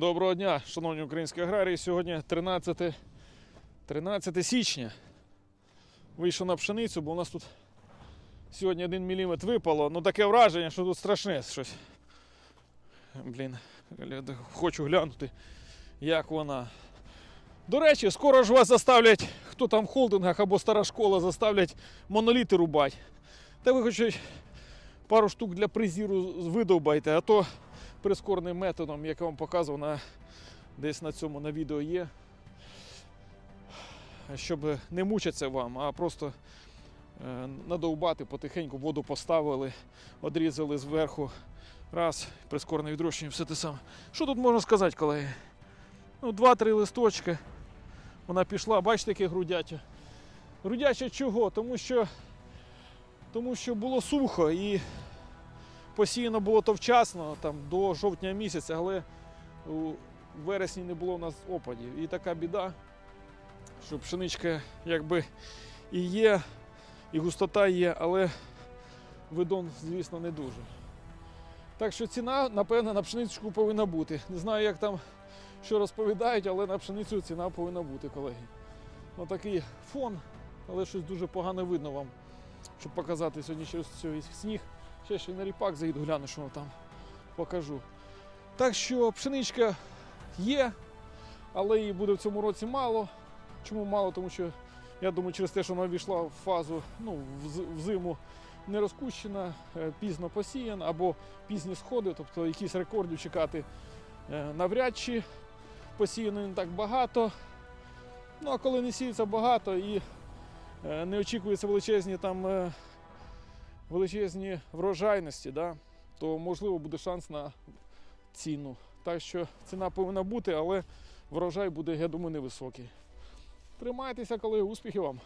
Доброго дня, шановні українські аграрії. Сьогодні 13, 13 січня. Вийшов на пшеницю, бо у нас тут сьогодні 1 мм випало. Ну таке враження, що тут страшне щось. Блін, хочу глянути, як вона. До речі, скоро ж вас заставлять, хто там в холдингах або стара школа, заставлять моноліти рубати. Та ви хоч пару штук для призіру видовбайте, а то прискорним методом, як я вам показував, на, десь на цьому на відео є. Щоб не мучитися вам, а просто е, надовбати потихеньку, воду поставили, одрізали зверху. Раз, прискорене відрощення, все те саме. Що тут можна сказати, колеги? Ну, два-три листочки. Вона пішла, бачите, яке грудяче. Грудяче чого? Тому що, тому що було сухо і посіяно було то вчасно, там, до жовтня місяця, але у вересні не було у нас опадів. І така біда, що пшеничка якби і є, і густота є, але видон, звісно, не дуже. Так що ціна, напевно, на пшеничку повинна бути. Не знаю, як там що розповідають, але на пшеницю ціна повинна бути, колеги. Отакий фон, але щось дуже погано видно вам, щоб показати сьогодні через цей сніг. Ще ще на ріпак заїду, гляну, що там покажу. Так що пшеничка є, але її буде в цьому році мало. Чому мало? Тому що я думаю, через те, що вона війшла в фазу ну, в зиму не розкущена, е, пізно посіяна або пізні сходи, тобто якісь рекордів чекати е, навряд чи посіяно не так багато. Ну а коли не сіється багато і е, не очікується величезні там. Величезні врожайності, да, то можливо буде шанс на ціну. Так що ціна повинна бути, але врожай буде, я думаю, невисокий. Тримайтеся, колеги, успіхів вам!